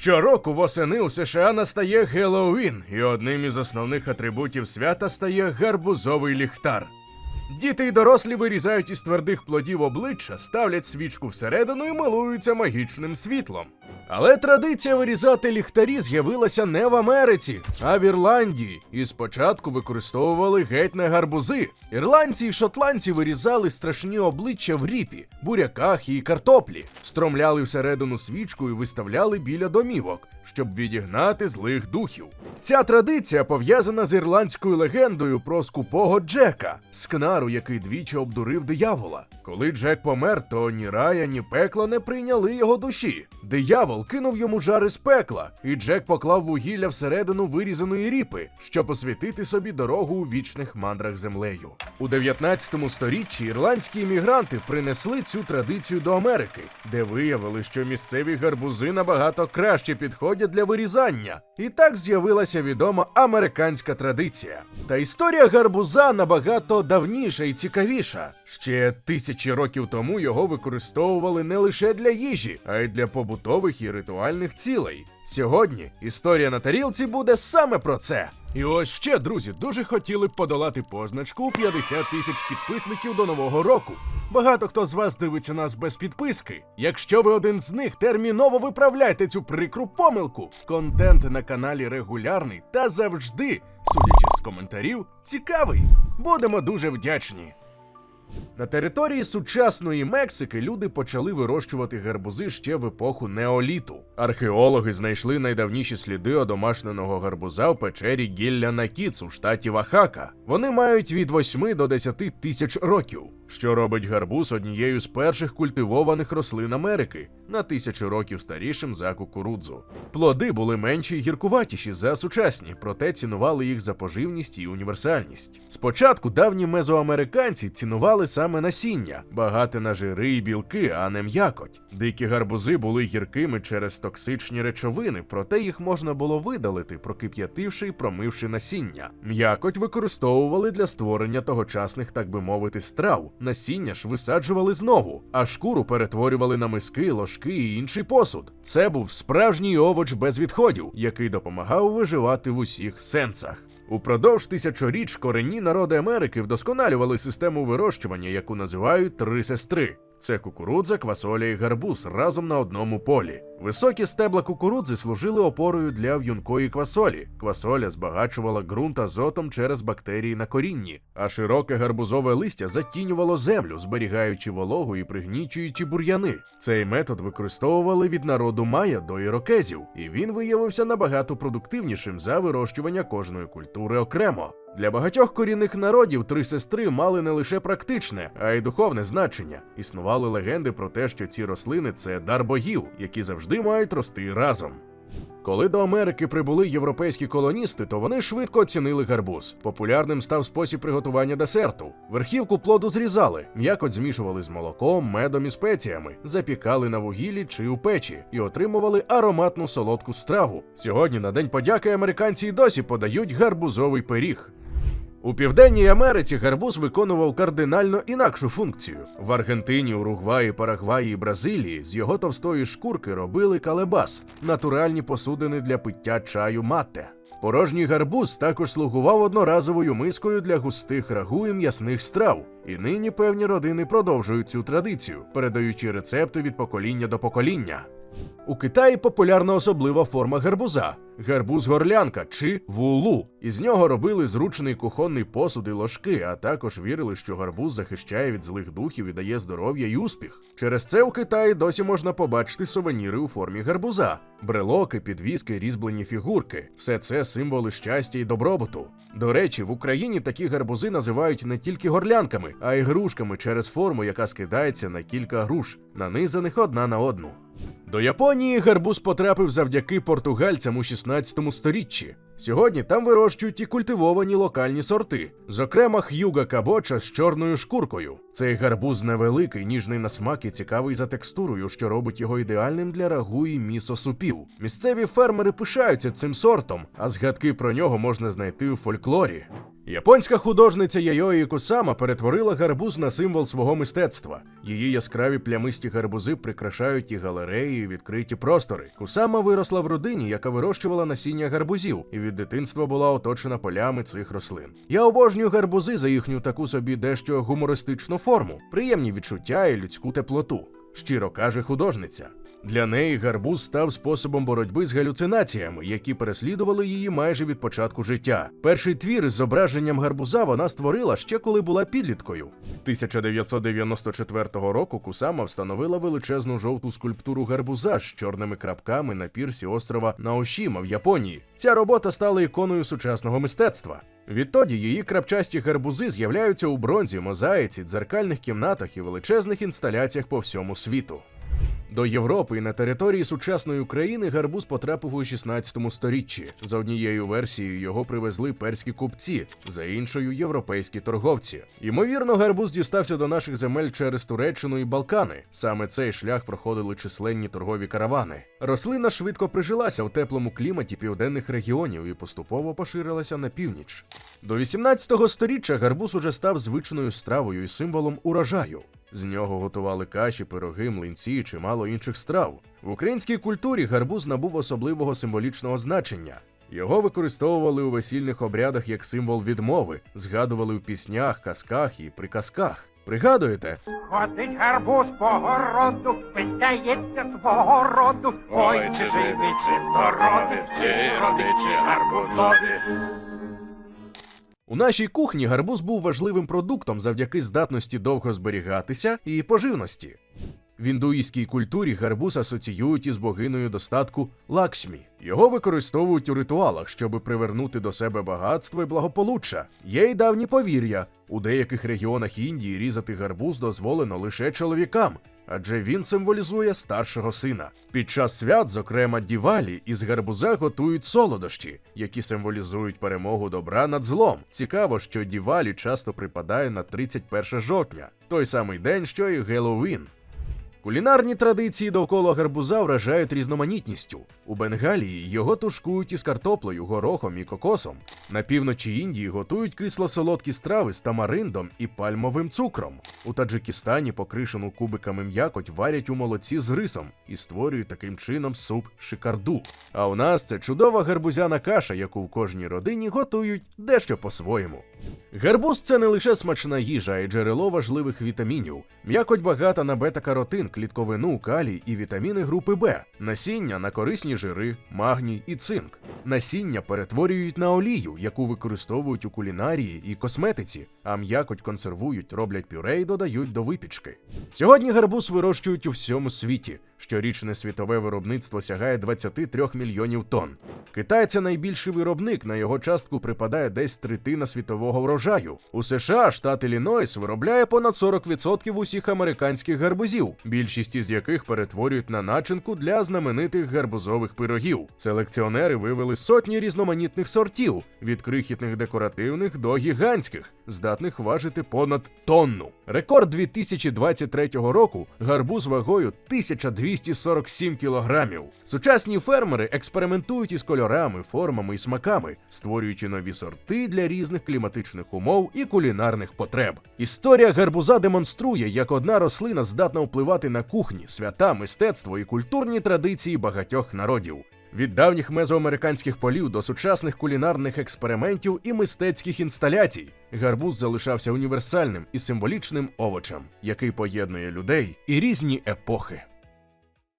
Щороку восени у США настає Геловін, і одним із основних атрибутів свята стає гарбузовий ліхтар. Діти й дорослі вирізають із твердих плодів обличчя, ставлять свічку всередину і милуються магічним світлом. Але традиція вирізати ліхтарі з'явилася не в Америці, а в Ірландії, і спочатку використовували геть не гарбузи. Ірландці і шотландці вирізали страшні обличчя в ріпі, буряках і картоплі, стромляли всередину свічку і виставляли біля домівок, щоб відігнати злих духів. Ця традиція пов'язана з ірландською легендою про скупого Джека, скнару, який двічі обдурив диявола. Коли Джек помер, то ні рая, ні пекла не прийняли його душі. Диявол кинув йому жари з пекла, і Джек поклав вугілля всередину вирізаної ріпи, щоб освітити собі дорогу у вічних мандрах землею. У 19 сторіччі ірландські іммігранти принесли цю традицію до Америки, де виявили, що місцеві гарбузи набагато краще підходять для вирізання. І так з'явилася відома американська традиція. Та історія гарбуза набагато давніша і цікавіша. Ще тисячі років тому його використовували не лише для їжі, а й для побутових і ритуальних цілей. Сьогодні історія на тарілці буде саме про це. І ось ще, друзі, дуже хотіли б подолати позначку 50 тисяч підписників до нового року. Багато хто з вас дивиться нас без підписки. Якщо ви один з них, терміново виправляйте цю прикру помилку. Контент на каналі регулярний та завжди, судячи з коментарів, цікавий. Будемо дуже вдячні. На території сучасної Мексики люди почали вирощувати гарбузи ще в епоху неоліту. Археологи знайшли найдавніші сліди одомашненого гарбуза в печері Гілля Накіц у штаті Вахака. Вони мають від 8 до 10 тисяч років, що робить гарбуз однією з перших культивованих рослин Америки на тисячу років старішим за кукурудзу. Плоди були менші й гіркуватіші за сучасні, проте цінували їх за поживність і універсальність. Спочатку давні мезоамериканці цінували саме насіння, багате на жири і білки, а не м'якоть. Дикі гарбузи були гіркими через токсичні речовини, проте їх можна було видалити, прокип'ятивши і промивши насіння. М'якоть використовували для створення тогочасних, так би мовити, страв. Насіння ж висаджували знову, а шкуру перетворювали на миски, ложки і інший посуд. Це був справжній овоч без відходів, який допомагав виживати в усіх сенсах. Упродовж тисячоріч коренні народи Америки вдосконалювали систему вирощування, яку називають три сестри. Це кукурудза, квасоля і гарбуз разом на одному полі. Високі стебла кукурудзи служили опорою для в'юнкої квасолі. Квасоля збагачувала ґрунт азотом через бактерії на корінні, а широке гарбузове листя затінювало землю, зберігаючи вологу і пригнічуючи бур'яни. Цей метод використовували від народу майя до ірокезів, і він виявився набагато продуктивнішим за вирощування кожної культури окремо. Для багатьох корінних народів три сестри мали не лише практичне, а й духовне значення. Існували легенди про те, що ці рослини це дар богів, які завжди мають рости разом. Коли до Америки прибули європейські колоністи, то вони швидко оцінили гарбуз. Популярним став спосіб приготування десерту. Верхівку плоду зрізали, м'якоть змішували з молоком, медом і спеціями, запікали на вугіллі чи у печі і отримували ароматну солодку страву. Сьогодні на День подяки американці й досі подають гарбузовий пиріг. У Південній Америці гарбуз виконував кардинально інакшу функцію. В Аргентині, Уругваї, Парагваї і Бразилії з його товстої шкурки робили калебас натуральні посудини для пиття чаю мате. Порожній гарбуз також слугував одноразовою мискою для густих рагу і м'ясних страв. І нині певні родини продовжують цю традицію, передаючи рецепти від покоління до покоління. У Китаї популярна особлива форма гарбуза гарбуз горлянка чи вулу. Із нього робили зручний кухонний посуд і ложки, а також вірили, що гарбуз захищає від злих духів і дає здоров'я й успіх. Через це у Китаї досі можна побачити сувеніри у формі гарбуза, брелоки, підвіски, різьблені фігурки. Все це символи щастя і добробуту. До речі, в Україні такі гарбузи називають не тільки горлянками, а й грушками через форму, яка скидається на кілька груш, нанизаних одна на одну. До Японії гарбуз потрапив завдяки португальцям у 16 сторіччі. Сьогодні там вирощують і культивовані локальні сорти, зокрема х'юга кабоча з чорною шкуркою. Цей гарбуз невеликий, ніжний на смак і цікавий за текстурою, що робить його ідеальним для рагу і місо-супів. Місцеві фермери пишаються цим сортом, а згадки про нього можна знайти у фольклорі. Японська художниця Яйої Кусама перетворила гарбуз на символ свого мистецтва. Її яскраві плямисті гарбузи прикрашають і галереї, і відкриті простори. Кусама виросла в родині, яка вирощувала насіння гарбузів, і від дитинства була оточена полями цих рослин. Я обожнюю гарбузи за їхню таку собі дещо гумористичну форму, приємні відчуття і людську теплоту. Щиро каже художниця. Для неї гарбуз став способом боротьби з галюцинаціями, які переслідували її майже від початку життя. Перший твір із зображенням гарбуза вона створила ще коли була підліткою. 1994 року Кусама встановила величезну жовту скульптуру гарбуза з чорними крапками на пірсі острова Наошіма в Японії. Ця робота стала іконою сучасного мистецтва. Відтоді її крапчасті гарбузи з'являються у бронзі, мозаїці, дзеркальних кімнатах і величезних інсталяціях по всьому світу. До Європи і на території сучасної України гарбуз потрапив у 16 сторіччі. За однією версією його привезли перські купці, за іншою європейські торговці. Ймовірно, гарбуз дістався до наших земель через Туреччину і Балкани. Саме цей шлях проходили численні торгові каравани. Рослина швидко прижилася в теплому кліматі південних регіонів і поступово поширилася на північ. До 18 сторіччя гарбуз уже став звичною стравою і символом урожаю. З нього готували каші, пироги, млинці і чимало інших страв. В українській культурі гарбуз набув особливого символічного значення. Його використовували у весільних обрядах як символ відмови, згадували в піснях, казках і приказках. Пригадуєте? Ходить гарбуз по городу, питається свого роду. Ой, чи живі, чи здорові, чи родичі гарбузові. У нашій кухні гарбуз був важливим продуктом завдяки здатності довго зберігатися і поживності. В індуїзькій культурі гарбуз асоціюють із богиною достатку Лакшмі. Його використовують у ритуалах, щоб привернути до себе багатство і благополуччя. Є й давні повір'я. У деяких регіонах Індії різати гарбуз дозволено лише чоловікам, адже він символізує старшого сина. Під час свят, зокрема дівалі, із гарбуза готують солодощі, які символізують перемогу добра над злом. Цікаво, що дівалі часто припадає на 31 жовтня, той самий день, що і Геловін. Кулінарні традиції довкола гарбуза вражають різноманітністю. У Бенгалії його тушкують із картоплею, горохом і кокосом. На півночі Індії готують кисло-солодкі страви з тамариндом і пальмовим цукром. У Таджикистані покришену кубиками м'якоть варять у молоці з рисом і створюють таким чином суп шикарду. А у нас це чудова гарбузяна каша, яку в кожній родині готують дещо по-своєму. Гарбуз це не лише смачна їжа, а й джерело важливих вітамінів. М'якоть багата на бета-каротин, клітковину, калій і вітаміни групи Б. Насіння на корисні жири, магній і цинк. Насіння перетворюють на олію, яку використовують у кулінарії і косметиці, а м'якоть консервують, роблять пюре і додають до випічки. Сьогодні гарбуз вирощують у всьому світі. Щорічне світове виробництво сягає 23 мільйонів тонн. Китай це найбільший виробник. На його частку припадає десь третина світового врожаю. У США штат Іллінойс виробляє понад 40% усіх американських гарбузів, більшість із яких перетворюють на начинку для знаменитих гарбузових пирогів. Селекціонери вивели сотні різноманітних сортів від крихітних декоративних до гігантських, здатних важити понад тонну. Рекорд 2023 року гарбуз вагою 1247 кілограмів. Сучасні фермери експериментують із кольорами, формами і смаками, створюючи нові сорти для різних кліматичних умов і кулінарних потреб. Історія гарбуза демонструє, як одна рослина здатна впливати на кухні, свята, мистецтво і культурні традиції багатьох народів. Від давніх мезоамериканських полів до сучасних кулінарних експериментів і мистецьких інсталяцій гарбуз залишався універсальним і символічним овочем, який поєднує людей і різні епохи.